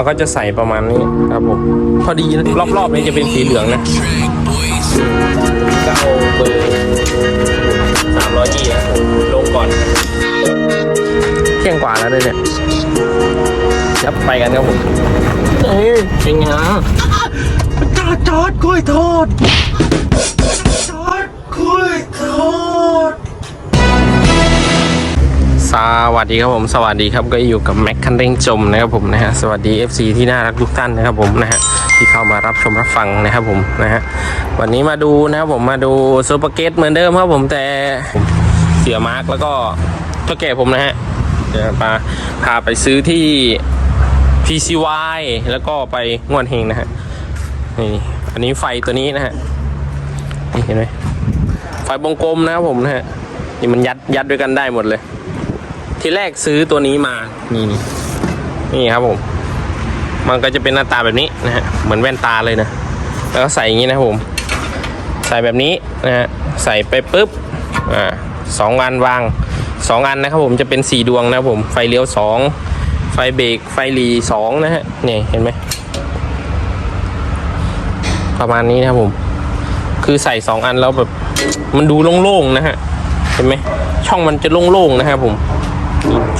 เราก็จะใส่ประมาณนี้ครับผมพอดีนะรอบๆนี้จะเป็นสีเหลืองนะก็เอาเบอร์สามร้อยยี่นะลงก่อนเที่ยงกว่าแล้วเนี่ยยับไปกันครับผมเอ้ยเป็นไงจอดจอดกล้วยทอด สวัสดีครับผมสวัสดีครับก็อยู่กับแม็กคันเร่งจมนะครับผมนะฮะสวัสดี FC ที่น่ารักทุกท่านนะครับผมนะฮะที่เข้ามารับชมรับฟังนะครับผมนะฮะวันนี้มาดูนะครับผมมาดูซูเปอร์เกตเหมือนเดิมครับผมแต่เสียมาร์กแล้วก็เท่าแก่ผมนะฮะเดี๋ยวมาพาไปซื้อที่ PCY แล้วก็ไปงวนเฮงนะฮะนี่อันนี้ไฟตัวนี้นะฮะนี่เห็นไหมไฟวงกลมนะครับผมนะฮะนี่มันยัดยัดด้วยกันได้หมดเลย ทีแรกซื้อตัวนี้มานี่นี่ครับผม มันก็จะเป็นหน้าตาแบบนี้นะฮะเหมือนแว่นตาเลยนะ แล้วก็ใส่อย่างนี้นะครับผม ใส่แบบนี้นะฮะใส่ไปปุ๊บอ่าสองอันวางสองอันนะครับผมจะเป็นสี่ดวงนะครับผมไฟเลี้ยวสองไฟเบรกไฟหลีสองนะฮะนี่เห็นไหมประมาณนี้นะครับผม คือใส่สองอันแล้วแบบมันดูโล่งๆนะฮะเห็นไหมช่องมันจะโล่งๆนะครับผม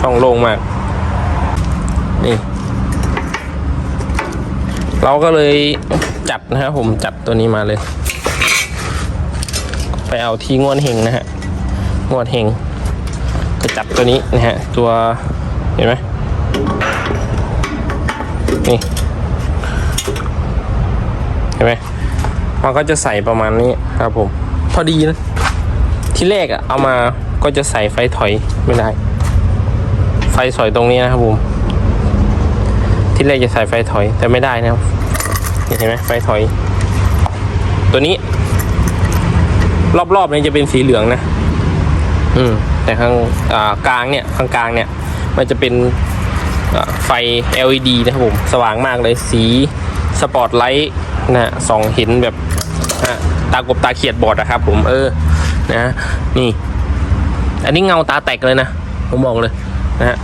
ช่องโล่งมาก นี่ เราก็เลยจัดนะครับผมจัดตัวนี้มาเลย ไปเอาที่งวนเฮงนะฮะงวนเฮงจะจับตัวนี้นะฮะ ตัวเห็นไหมนี่เห็นไหมมันก็จะใส่ประมาณนี้ครับผม พอดีนะ ที่แรกอะเอามาก็จะใส่ไฟถอยไม่ได้ ฟสอยตรงนี้นะครับผมที่แรกจะใส่ไฟถอยแต่ไม่ได้นะครับเห็นไหมไฟถอย ตัวนี้ รอบๆนี้จะเป็นสีเหลืองนะ อืม แต่ข้างกลางเนี่ยข้างกลางเนี่ย มันจะเป็นไฟ LED นะครับผม สว่างมากเลยสีสปอตไลท์นะฮะส่องเห็นแบบอะตากบตาเขียดบอดอะครับผมเออนะ นี่ อันนี้เงาตาแตกเลยนะ ผมบอกเลยนะฮะ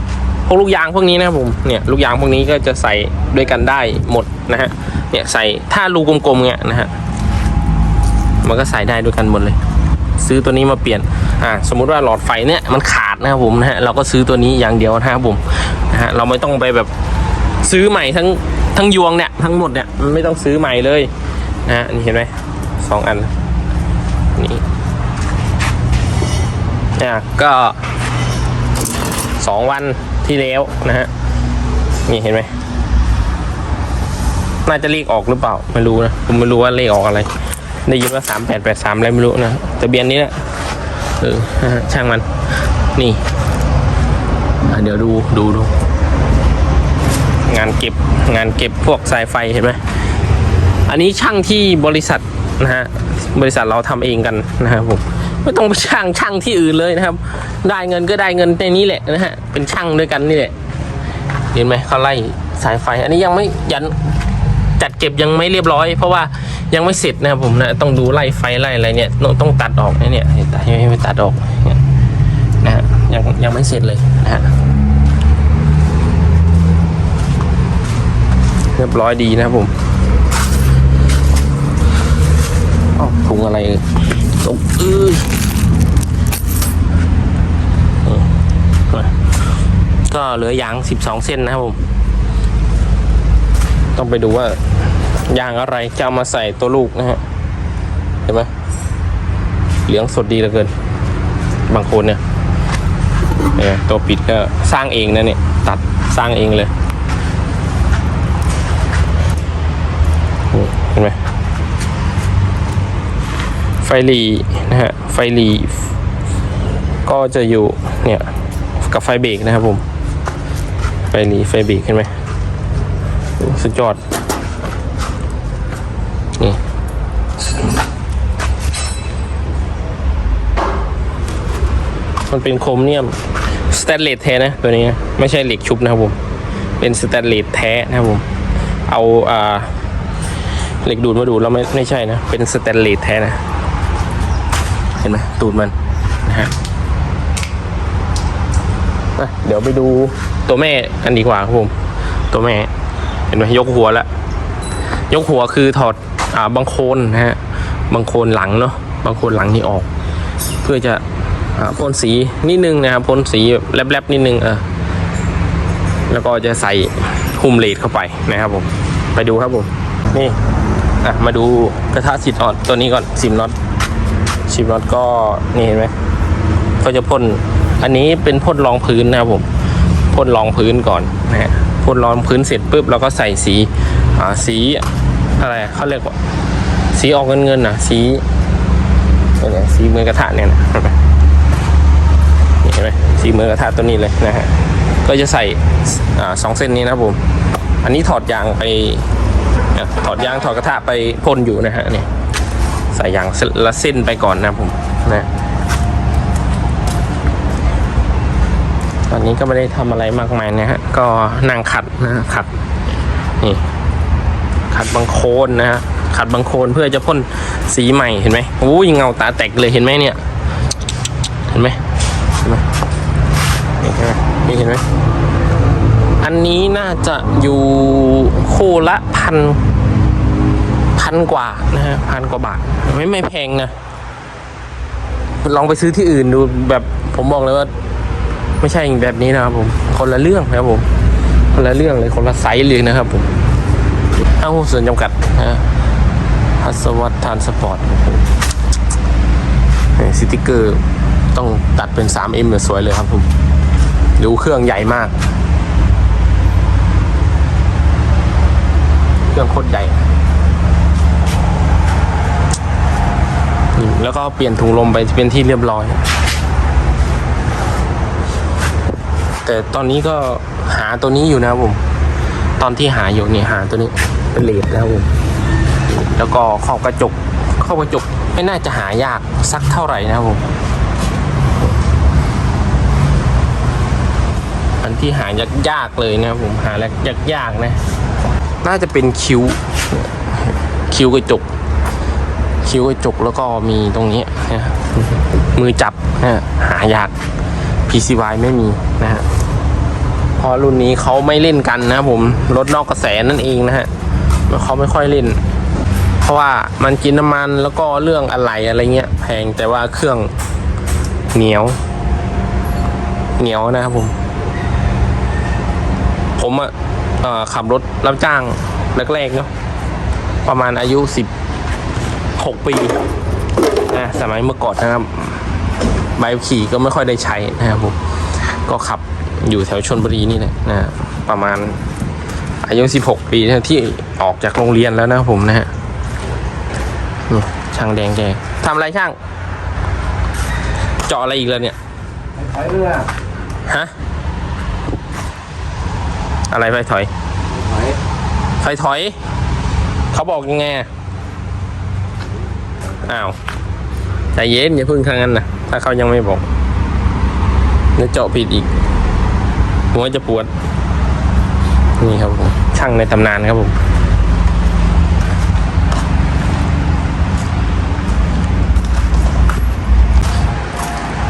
พวกลูกยางพวกนี้นะครับผมเนี่ยลูกยางพวกนี้ก็จะใส่ด้วยกันได้หมดนะฮะเนี่ยใส่ถ้ารูกลมๆเนี่ยนะฮะมันก็ใส่ได้ด้วยกันหมดเลย ซื้อตัวนี้มาเปลี่ยนอ่าสมมุติว่าหลอดไฟเนี่ยมันขาดนะครับผมนะฮะเราก็ซื้อตัวนี้อย่างเดียวนะครับผมนะฮะเราไม่ต้องไปแบบซื้อใหม่ทั้งทั้งยวงเนี่ยทั้งหมดเนี่ยไม่ต้องซื้อใหม่เลยนะฮะนี่เห็นไหมสองอันนี่เนี่ยก็สองวัน ที่แล้วนะฮะนี่เห็นไหมน่าจะเลขออกหรือเปล่า ไม่รู้นะ ผมไม่รู้ว่าเลขออกอะไร ได้ยินว่าสามแปดแปดสามอะไรไม่รู้นะทะเบียนนี้แหละเออช่างมัน นี่เดี๋ยวดูดูดู งานเก็บงานเก็บพวกสายไฟเห็นไหมอันนี้ช่างที่บริษัทนะฮะบริษัทเราทำเองกันนะครับผม ไม่ต้องไปช่างช่างที่อื่นเลยนะครับ ได้เงินก็ได้เงินในนี้แหละนะฮะเป็นช่างด้วยกันนี่แหละเห็นไหมเขาไล่สายไฟ อันนี้ยังไม่ยันจัดเก็บยังไม่เรียบร้อย เพราะว่ายังไม่เสร็จนะครับผมนะต้องดูไล่ไฟไล่อะไรเนี่ยต้องต้องตัดออกนะเนี่ยตัดยังไม่ตัดออกนะฮะยังยังไม่เสร็จเลยนะฮะเรียบร้อยดีนะครับผมอ้าวถุงอะไรตกเอ้ย ก็เหลือยาง 12 เส้นนะครับผม ต้องไปดูว่ายางอะไรจะเอามาใส่ตัวลูกนะฮะ เห็นไหมเหลืองสดดีเหลือเกิน บางคนเนี่ยเนี่ยตัวปิดก็สร้างเองนะเนี่ย ตัดสร้างเองเลยเห็นไหมไฟหลีนะฮะ ไฟหลีก็จะอยู่เนี่ยกับไฟเบรกนะครับผม หลีไฟบรกเห็นไหมสุดยอด นี่ มันเป็นโครเมียมสแตนเลสแท้นะ ตัวนี้นะไม่ใช่เหล็กชุบนะครับผม เป็นสแตนเลสแท้นะครับผม เอาอ่าเหล็กดูดมาดูดแล้วไม่ไม่ใช่นะ เป็นสแตนเลสแท้นะ เห็นไหมตูดมันนะฮะเดี๋ยวไปดู ตัวแม่กันดีกว่าครับผม ตัวแม่ เห็นไหมยกหัวแล้วยกหัวคือถอดอ่าบางโคนนะฮะบางโคนหลังเนาะบางโคนหลังนี่ออก เพื่อจะอ่าพ่นสีนิดนึงนะครับพ่นสีแลบๆนิดนึงเออแล้วก็จะใส่หุ้มเลดเข้าไปนะครับผม ไปดูครับผม นี่อะมาดูกระทะสิบน็อตตัวนี้ก่อนสิบน็อตสิบน็อตก็นี่เห็นไหมก็จะพ่นอันนี้เป็นพ่นรองพื้นนะครับผม พ่นรองพื้นก่อนนะฮะพ่นรองพื้นเสร็จปุ๊บเราก็ใส่สีอ่าสีอะไรเขาเรียกว่า สีออกเงินเงินนะสีอะไรสีมือกระทะเนี่ยนะเห็นไหมนี่เห็นไหมสีมือกระทะตัวนี้เลยนะฮะก็จะใส่อ่าสองเส้นนี้นะผมอันนี้ถอดยางไปถอดยางถอดกระทะไปพ่นอยู่นะฮะนี่ใส่ยางละเส้นไปก่อนนะผมนะ ตอนนี้ก็ไม่ได้ทำอะไรมากมายนะฮะ ก็นั่งขัดนะขัด นี่ ขัดบางโคนนะฮะ ขัดบางโคนเพื่อจะพ่นสีใหม่เห็นไหมอู้ยเงาตาแตกเลยเห็นไหมเนี่ย เห็นไหมเห็นไหมนี่เห็นไหมนี่เห็นไหมอันนี้น่าจะอยู่คู่ละพันพันกว่านะฮะพันกว่าบาทไม่ไม่แพงนะลองไปซื้อที่อื่นดูแบบผมบอกเลยว่า ไม่ใช่แบบนี้นะครับผมคนละเรื่องนะครับผมคนละเรื่องเลยคนละไซส์เลยนะครับผมห้างหุ้นส่วนจำกัดนะฮัสวัตทานสปอร์ตสติกเกอร์ต้องตัดเป็น 3M เนี่ยสวยเลยครับผมดูเครื่องใหญ่มาก เครื่องโคตรใหญ่นี่แล้วก็เปลี่ยนถุงลมไปเป็นที่เรียบร้อย แต่ตอนนี้ก็หาตัวนี้อยู่นะครับผม ตอนที่หาอยู่เนี่ยหาตัวนี้เป็นเลดนะครับผม แล้วก็ขอบกระจกขอบกระจกไม่น่าจะหายากสักเท่าไหร่นะครับผม อันที่หายากยากเลยนะครับผมหาแล้วยากยากๆนะ น่าจะเป็นคิ้ว คิ้วกระจกคิ้วกระจกแล้วก็มีตรงนี้นะมือจับนะหายาก PCY ไม่มีนะฮะ ราะรุ่นนี้เขาไม่เล่นกันนะผมรถนอกกระแสนั่นเองนะฮะเขาไม่ค่อยเล่น เพราะว่ามันกินน้ำมันแล้วก็เรื่องอะไหล่อะไรเงี้ยแพงแต่ว่าเครื่องเหนียว เหนียวนะครับผม ผมอะเอ่อขับรถรับจ้างแรกๆเนาะประมาณอายุสิบหกปีนะสมัยเมื่อก่อนนะครับ ใบขับขี่ก็ไม่ค่อยได้ใช้นะครับผมก็ขับ อยู่แถวชนบุรีนี่แหละนะฮะประมาณอายุ 16 ปีนะที่ออกจากโรงเรียนแล้วนะผมนะฮะช่างแดงแกทำอะไรช่าง เจาะอะไรอีกแล้วเนี่ยไปเรือฮะอะไรไฟถอยไปไฟถอย เขาบอกยังไงอะอ้าวใจเย็นอย่าพึ่งทางนั้นนะถ้าเขายังไม่บอกเดี๋ยวเจาะผิดอีก หัวจะปวด นี่ครับผมช่างในตำนานครับผม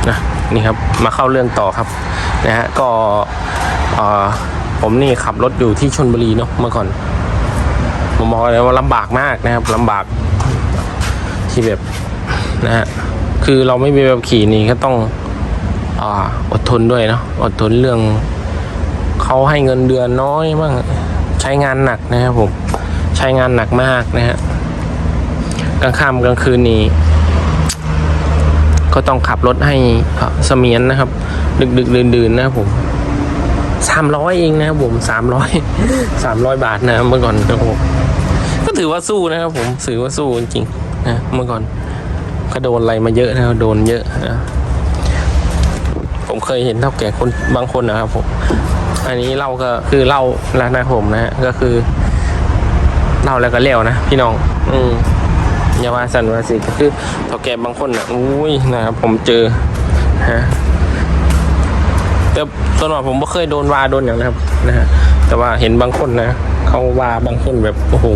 นะนี่ครับมาเข้าเรื่องต่อครับนะฮะก็เออผมนี่ขับรถอยู่ที่ชนบุรีเนาะเมื่อก่อนผมบอกเลยว่าลำบากมากนะครับลำบากที่แบบนะฮะคือเราไม่มีแบบขี่นี่ก็ต้องออดทนด้วยเนาะอดทนเรื่อง เขาให้เงินเดือนน้อยบ้างใช้งานหนักนะครับผมใช้งานหนักมากนะฮะกลางค่ำกลางคืนนี่ก็ต้องขับรถให้เสมียนนะครับ ดึกดึกดื่นดื่นนะครับผมสามร้อยเองนะครับผมสามร้อยสามร้อยบาทนะเมื่อก่อนนะครับผมก็ถือว่าสู้นะครับผมถือว่าสู้จริงๆนะเมื่อก่อนก็โดนอะไรมาเยอะนะโดนเยอะนะผมเคยเห็นเท่าแก่คนบางคนนะครับผม อันนี้เราก็คือเล่าแล้วนะผมนะฮะก็คือเล่าแล้วก็เลี้ยวนะพี่น้อง อืมอย่าว่าสันว่าสิก็คือเท่าแก่บางคนอะอุ้ยนะครับผมเจอฮะแต่ตอนนั้นผมไม่เคยโดนว่าโดนอย่างนะครับนะฮะแต่ว่าเห็นบางคนนะเขาว่าบางคนแบบโอ้โห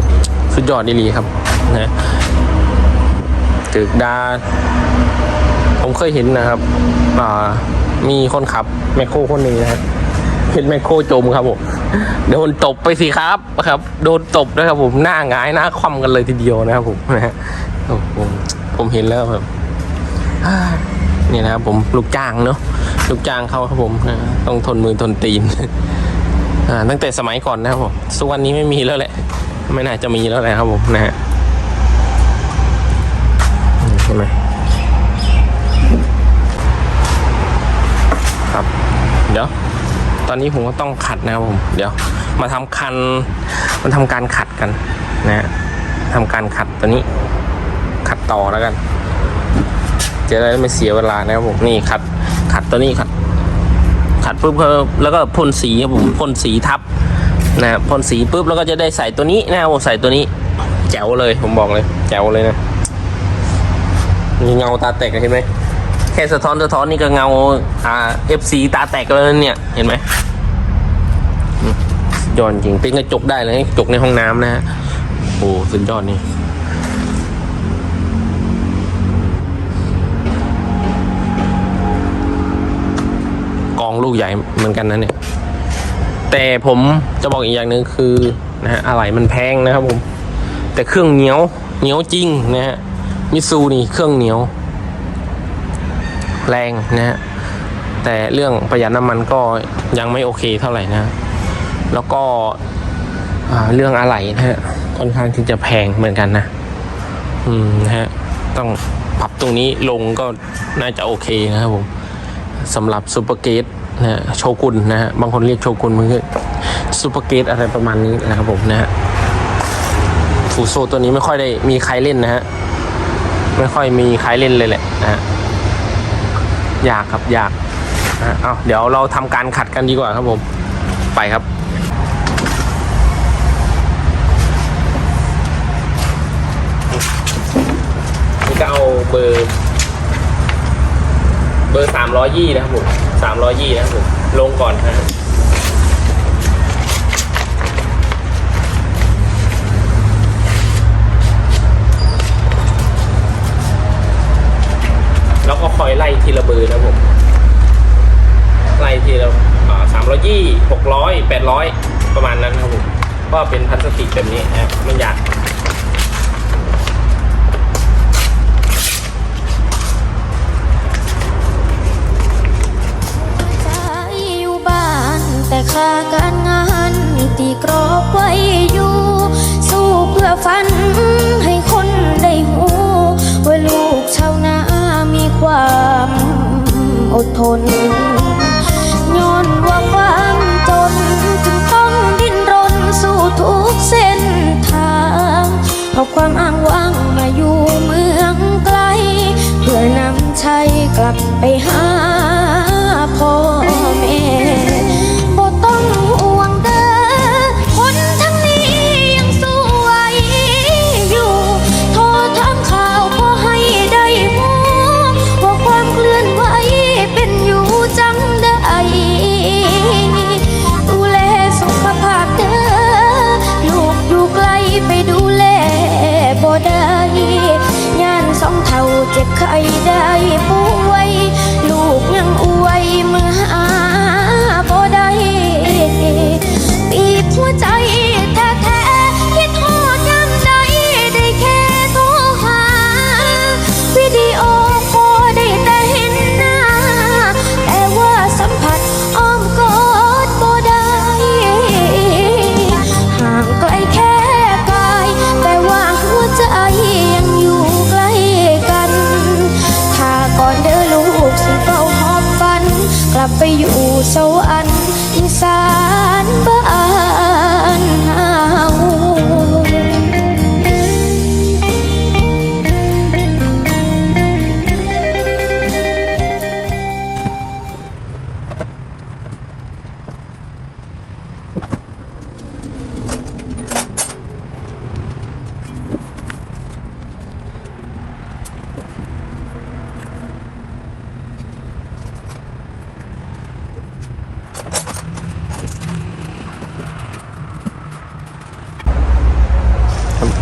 สุดยอดดีๆครับนะตึกดาผมเคยเห็นนะครับ อ่า มีคนขับแมคโครคนหนึ่งนะครับ เห็นแมคโครจมครับผมโดนตบไปสิครับครับ โดนตบนะครับผมหน้าหงายหน้าคว่ำกันเลยทีเดียวนะครับผมนะฮะโอ้โหผมเห็นแล้วแบบนี่นะครับผมลูกจ้างเนาะลูกจ้างเขาครับผมนะต้องทนมือทนตีนอ่าตั้งแต่สมัยก่อนนะครับผมสุวรรณนี้ไม่มีแล้วแหละ ไม่น่าจะมีแล้วแหละครับผมนะฮะเห็นไหมครับเดี๋ยว ตอนนี้ผมก็ต้องขัดนะครับผม เดี๋ยวมาทำคันมาทำการขัดกันนะฮะทำการขัดตัวนี้ ขัดต่อแล้วกัน จะได้ไม่เสียเวลานะครับผมนี่ขัด ขัดตัวนี้ขัด ขัดปุ๊บแล้วก็พ่นสีครับผมพ่นสีทับนะพ่นสีปุ๊บแล้วก็จะได้ใส่ตัวนี้นะครับผมใส่ตัวนี้ แจ๋วเลยผมบอกเลย แจ๋วเลยนะมีเงาตาแตกเห็นไหม ค่สะท้อนสะท้อนนี่ก็เงาอ่าเอฟซีตาแตกแล้วเนี่ย เห็นไหมอืมสุดยอดจริงเป็นกระจกได้เลยกระจกในห้องน้ำนะฮะโอ้สุดยอดนี่กองลูกใหญ่เหมือนกันนะเนี่ย แต่ผมจะบอกอีกอย่างหนึ่งคือนะฮะอะไรมันแพงนะครับผม แต่เครื่องเหนียวเหนียวจริงนะฮะมิซูนี่เครื่องเหนียว แรงนะฮะแต่เรื่องประหยัดน้ำมันก็ยังไม่โอเคเท่าไหร่นะ แล้วก็เรื่องอะไหล่นะฮะค่อนข้างที่จะแพงเหมือนกันนะ อืมนะฮะต้องปรับตรงนี้ลงก็น่าจะโอเคนะครับผมสำหรับซูเปอร์เกตนะฮะโชกุนนะฮะบางคนเรียกโชกุนมันคือซูเปอร์เกตอะไรประมาณนี้นะครับผมนะฮะฟูโซตัวนี้ไม่ค่อยได้มีใครเล่นนะฮะไม่ค่อยมีใครเล่นเลยแหละ อยากครับอยากเอาเดี๋ยวเราทำการขัดกันดีกว่าครับผม ไปครับนี่ก็เอาเบอร์เบอร์สามร้อยยี่นะครับผมสามร้อยยี่นะครับผมลงก่อนนะ อยไล่ทีละเบอร์นะผมไล่ทีละสามร้อยยี่หกร้อยแปดร้อยประมาณนั้นนะครับผมก็เป็นพลาสติกแบบนี้นะมันอยาก ไปหา กลับไปอยู่สวรรค์อีสา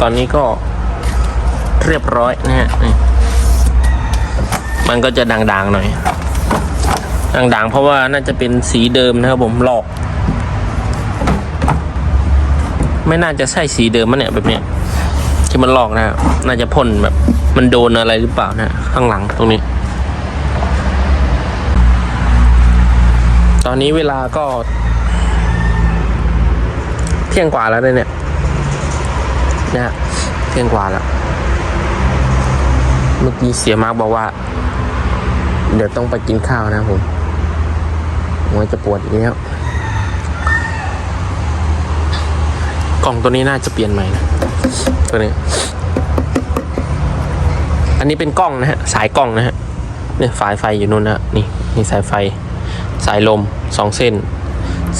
อนนี้ก็เรียบร้อยนะฮะมันก็จะด่างๆหน่อยด่างๆเพราะว่าน่าจะเป็นสีเดิมนะครับผมหลอก ไม่น่าจะใช่สีเดิมมันเนี่ยแบบเนี้ยที่มันหลอกนะน่าจะพ่นแบบ มันโดนอะไรหรือเปล่านะข้างหลังตรงนี้ ตอนนี้เวลาก็ เที่ยงกว่าแล้วเนี่ย นะฮะเที่ยงกว่าแล้ว เมื่อกี้เสียมาร์กบอกว่า เดี๋ยวต้องไปกินข้าวนะผมหัวจะปวดอีกแล้วกล่องตัวนี้น่าจะเปลี่ยนใหม่นะตัวนี้ อันนี้เป็นกล้องนะฮะ สายกล้องนะฮะเนี่ยสายไฟอยู่นู่นนะนี่นี่สายไฟ สายลมสองเส้น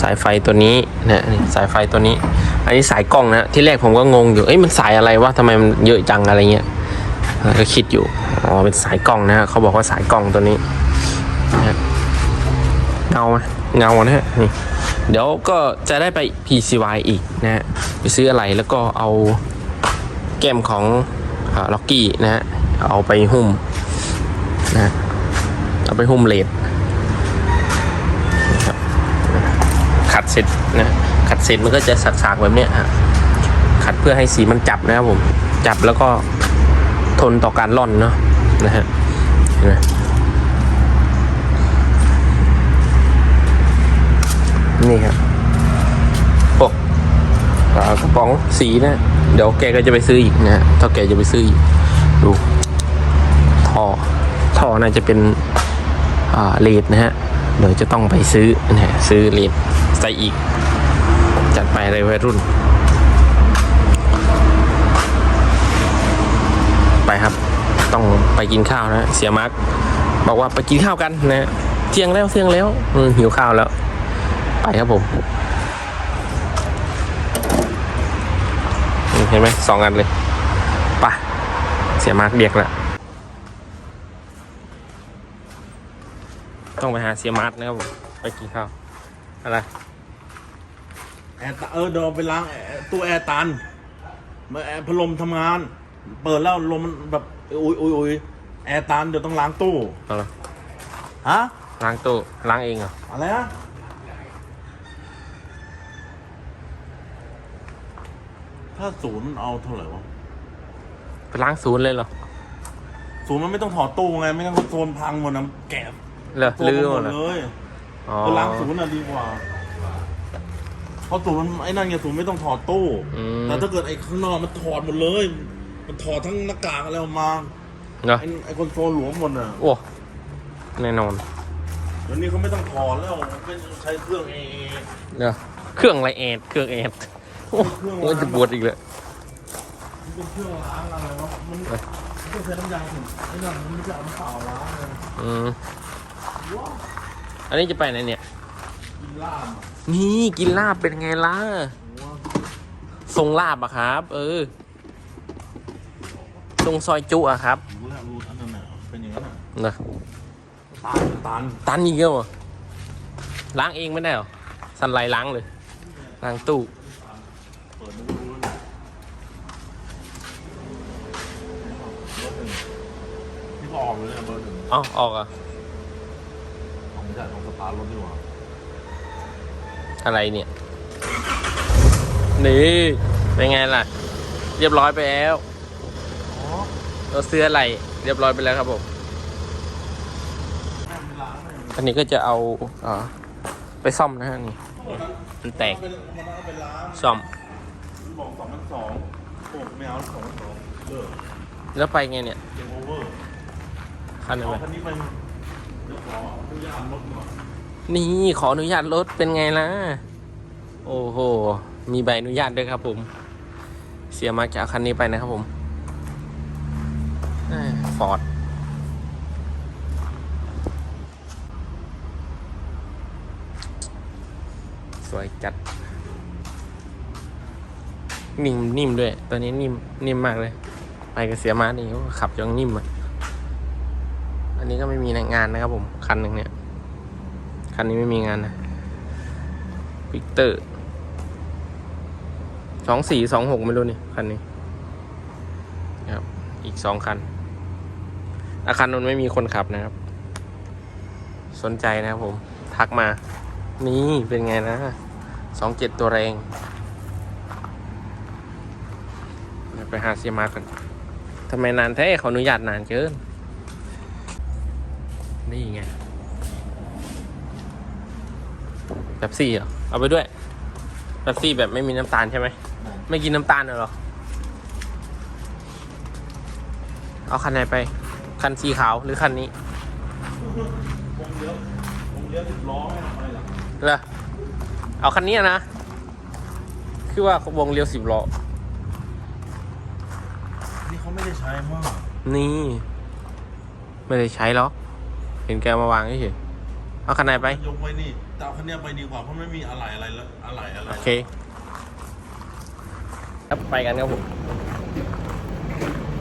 สายไฟตัวนี้นะนี่สายไฟตัวนี้ อันนี้สายกล้องนะที่แรกผมก็งงอยู่เอ้ยมันสายอะไรวะทำไมมันเยอะจังอะไรเงี้ยก็คิดอยู่อ๋อเป็นสายกล้องนะฮะเขาบอกว่าสายกล้องตัวนี้นะเงาไหมเงานะฮะนี่เดี๋ยวก็จะได้ไป PCY อีกนะฮะไปซื้ออะไรแล้วก็เอาแก้มของล็อกกี้นะฮะเอาไปหุ้มนะฮะเอาไปหุ้มเลด ขัด เสร็จนะขัดเสร็จมันก็จะสักๆแบบเนี้ยฮะขัดเพื่อให้สีมันจับนะครับผม จับแล้วก็ทนต่อการร่อนเนาะนะฮะเห็นไหมนี่ครับพวกอ่ากระป๋องสีนะ เดี๋ยวแกก็จะไปซื้ออีกนะฮะถ้าแกจะไปซื้ออีก ดูท่อท่อน่าจะเป็นอ่าเลดนะฮะ เดี๋ยจะต้องไปซื้อนะซื้อเลดใส่อีก จัดไปเลยวัยรุ่น ไปครับ ต้องไปกินข้าวนะ เสียมาร์กบอกว่าไปกินข้าวกันนะเที่ยงแล้วเที่ยงแล้วอืหิวข้าวแล้ว ไปครับผมอืมเห็นไหมสองอันเลยไปเสียมาร์กเรียกแล้ว ต้องไปหาเสียมาร์ทนะครับผมไปกินข้าวอะไรแอร์ตาเออเดี๋ยวเอาไปล้างแอร์ตู้แอร์ตันเมื่อแอร์พัดลมทำงาน เปิดแล้วลมมันแบบอุยอุยอุยแอร์ตันเดี๋ยวต้องล้างตู้เอาละฮะล้างตู้ล้างเองเหรออะไรนะถ้าศูนย์เอาเท่าไหร่วะไปล้างศูนย์เลยเหรอ ศูนย์มันไม่ต้องถอดตู้ไงไม่งั้นก็โซนพังหมดนะแกะ เหรอตัวลืมหหมมดดเหรอเลย อ๋อ ก็ล้างศูนย์น่ะดีกว่า เพราะศูนย์มันไอ้นั่นไงศูนย์ไม่ต้องถอดตู้ อืม แต่ถ้าเกิดไอ้ข้างนอกมันถอดหมดเลย มันถอดทั้งหน้ากากอะไรออกมาเนาะไอ้ไอ้คอนโซลหลวมหมดอะโอ้แน่นอนเดี๋ยวนี้เขาไม่ต้องถอดแล้วเป็นใช้เครื่องเอเนาะเครื่องไรแอดเครื่องแอดโอ้โหจะปวดอีกเลยมันเป็นเครื่องล้างอะไรวะ มันมันต้องใช้น้ำยาถึงไอ้นั่นมันไม่ใช่เอาน้ำเปล่าล้างเลยอืม อันนี้จะไปไหนเนี่ยกินลาบอะนี่กินลาบเป็นไงล่ะทรงลาบอะครับ เออทรงซอยจุอะครับรู้แล้วรู้ทันนั่นน่ะเป็นอย่างนั้นน่ะเนาะตานตานตันอีกแล้วเหรอล้างเองไม่ได้เหรอสันไลล้างเลยล้างตู้เปิดดูดูนะเบอร์หนึ่งนี่ก็ออกเลยเนี่ยเบอร์หนึ่งเอ๋อออกอะ ของไม่ใช่ของส ตาร์ทรถดีกว่าอะไรเนี่ย นี่ เป็นไงล่ะ เรียบร้อยไปแล้วอ๋อเราซื้ออะไร เรียบร้อยไปแล้วครับผมแม่เป็นล้างเลยอันนี้ก็จะเอาอ่าไปซ่อมนะฮะนี่ มันแตกเป็นมันเอาไปล้างซ่อมมันบอกสองพันสองโอ้ไม่เอาสองพันสองเลิกแล้วไปไงเนี่ย เกมโอเวอร์คันไหนเอาไหมคันนี้ไปเดี๋ยวขออนุญาตรถหน่อย นี่ขออนุญาตรถเป็นไงล่ะ โอ้โห มีใบอนุญาตด้วยครับผม เสียมาจากคันนี้ไปนะครับผมฟอร์ดสวยจัด นิ่มนิ่มด้วย ตัวนี้นิ่มนิ่มมากเลย ไปกับเสียมานี่ขับยังนิ่มอะอันนี้ก็ไม่มีงานนะครับผม คันหนึ่งเนี่ย คันนี้ไม่มีงานนะวิกเตอร์สองสี่สองหกไม่รู้นี่คันนี้ครับ อีกสองคัน อาคารนนไม่มีคนขับนะครับ สนใจนะครับผม ทักมา นี่เป็นไงนะสองเจ็ดตัวแรงไปหาเสียมากันทำไมนานแท้ขออนุญาตนานเกิน นี่ไง แบบซี่เหรอ เอาไปด้วยแบบซี่แบบไม่มีน้ำตาลใช่ไหม ไม่กินน้ำตาลเหรอ เอาคันไหนไป คันสีขาวหรือคันนี้วงเลี้ยววงเลี้ยวสิบล้อไม่ทำอะไรหรอกเหรอเอาคันนี้นะ คือว่าวงเลี้ยวสิบล้อ นี่เขาไม่ได้ใช้มากนี่ ไม่ได้ใช้หรอก เห็นแกเอามาวางเฉยๆเอาคันไหนไป ยกไว้นี่ แต่เอาคันเนี้ยไปดีกว่าเพราะไม่มีอะไรอะไรแล้วอะไรอะไรโอเค ครับไปกันครับผม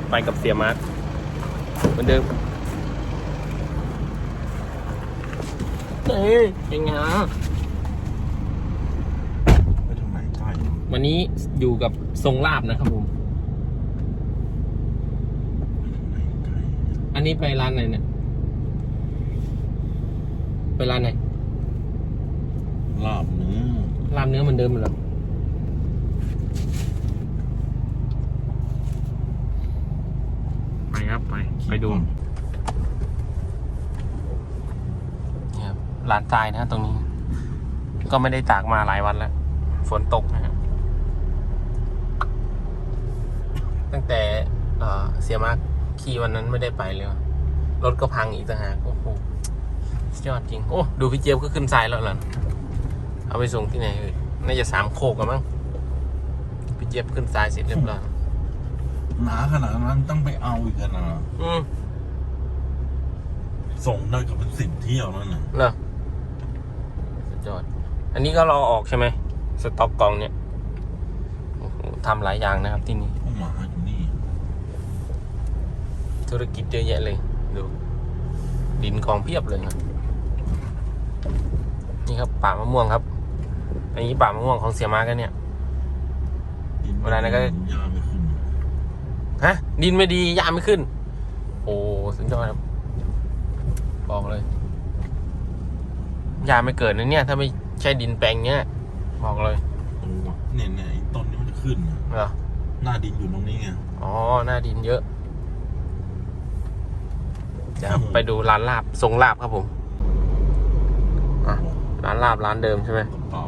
ไปกับเสียมาร์คเหมือนเดิมเอ้ยเป็นไงไปทางไหนใช่วันนี้อยู่กับทรงลาบนะครับผม อันนี้ไปร้านไหนเนี่ย ไปร้านไหน ลาบเนื้อลาบเนื้อเหมือนเดิมเหรอไปครับไปไปดูนี่ครับร้านทรายนะฮะตรงนี้ ก็ไม่ได้ตากมาหลายวันแล้ว ฝนตกนะฮะตั้งแต่เอ่อเสียมากขี่วันนั้นไม่ได้ไปเลยว่ะรถก็พังอีกต่างหากโอ้โหสุดยอดจริง โอ้ ดูพี่เจี๊ยบก็ขึ้นทรายแล้วเหรอ เอาไปส่งที่ไหนเอ่ยน่าจะสามโคกกันมั้งพี่เจี๊ยบขึ้นทรายเสร็จเรียบร้อยหนาขนาดนั้นต้องไปเอาอีกกันนะอืมส่งได้กับเป็นสิบเที่ยวนั่นน่ะเหรอสุดยอด อันนี้ก็รอออกใช่ไหมสต็อกกล่องเนี่ยโอ้โหทำหลายอย่างนะครับที่นี่พวกหมาอยู่นี่ ธุรกิจเยอะแยะเลย ดู ดินกองเพียบเลยนะนี่ครับป่ามะม่วงครับ อันนี้ป่ามะม่วงของเสียมากันเนี่ยกินเวลานั้นก็ ยาไม่ขึ้นฮะ ดินไม่ดียาไม่ขึ้น โอ้สุดยอดครับบอกเลยยาไม่เกิดนะเนี่ย ถ้าไม่ใช่ดินแปลงเนี้ยบอกเลยตัวเนี่ยเนี่ยไอ้ต้นนี้มันจะขึ้นนะเหรอหน้าดินอยู่ตรงนี้ไงอ๋อหน้าดินเยอะเดี๋ยวไปดูร้านลาบทรงลาบครับผม อะ ร้านลาบร้านเดิมใช่ไหม กระเป๋า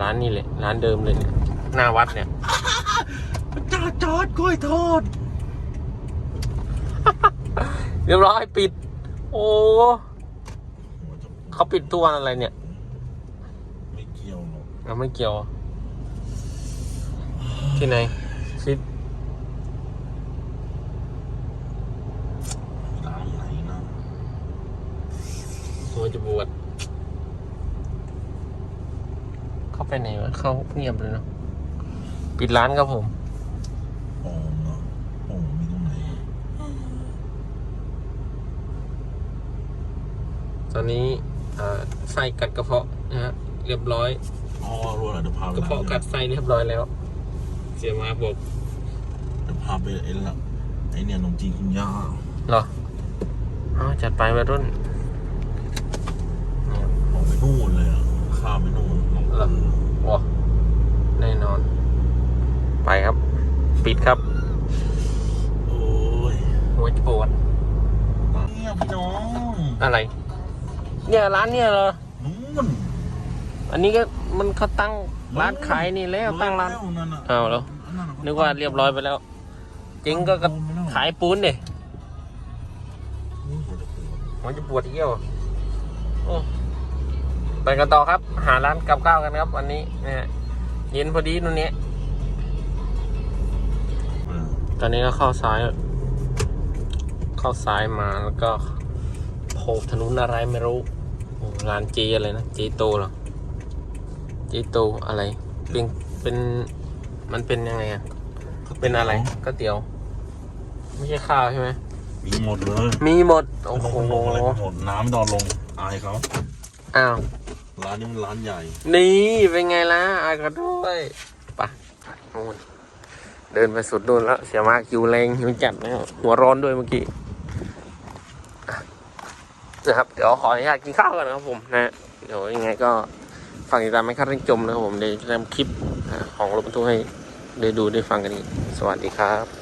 ร้านนี้เลย ร้านเดิมเลยเนี่ยหน้าวัดเนี่ยจอดจอดกล้วยทอดเรียบร้อยปิด โอ้หัวจะเขาปิดตัวอะไรเนี่ย ไม่เกี่ยวหรอกเราไม่เกี่ยว ที่ไหนชิด ร้านไหนนะ หัวจะบวชเขา ไปไหนวะเขาเงียบเลยเนาะปิดร้านครับผมโอ่งอะโอ่งมีตรงไหนตอนนี้เอ่อไส้กัดกระเพาะนะฮะเรียบร้อยอ๋อรู้แล้วเดี๋ยวพาไปกระเพาะกัดไส้เรียบร้อยแล้ว เสียมาบอกเดี๋ยวพาไปไอ้ละไอ้เนี่ยขนมจีนคุณย่าเหรอเอาจัดไปวัยรุ่นออกไปนู่นเลยอะ ข้ามไปนู่นหนองเหรอว้าแน่นอน ไปครับ ปิดครับ โอ้ยหัวจะปวดเนี่ยพี่น้องอะไร เนี่ยร้านเนี่ยเหรอนู่นอันนี้ก็มันเขาตั้งร้านขายนี่แล้วตั้งร้านแล้วนั่นน่ะอ้าวแล้วอันนั้นน่ะนึกว่าเรียบร้อยไปแล้วจริงก็ก็ขายปูนดิโอ้ยหัวจะปวดหัวจะปวดอีกแล้วโอ้ ไปกันต่อครับ หาร้านกับข้าวกันครับวันนี้นะฮะเย็นพอดีนู่นนี้เออตอนนี้ก็เข้าซ้าย เข้าซ้ายมาแล้วก็โผล่ถนนอะไรไม่รู้โอ้ร้านเจอะไรนะเจโตเหรอเจโตอะไร เป็นเป็นมันเป็นยังไงอะเป็นอะไรก๋วยเตี๋ยว ไม่ใช่ข้าวใช่ไหมมีหมดเลย มีหมด โอ้ไม่โหต้องไปลงอะไรหมดน้ำดอนลง อายเขา อ้าว ร้านนี้มันร้านใหญ่ นี่ เป็นไงล่ะอาก็ด้วยไปะนู่นเดินไปสุดนู่นแล้ว เสียมากคิวแรงหิวจัดแล้วหัวร้อนด้วยเมื่อกี้นะครับ เดี๋ยวขออนุญาตกินข้าวก่อนนะครับผมนะเดี๋ยวยังไงก็ฝากติดตามไม่คาดเร่งจมนะครับผมเดี๋ยวจะทำคลิปของรถบรรทุกให้ได้ดูได้ฟังกันอีกสวัสดีครับ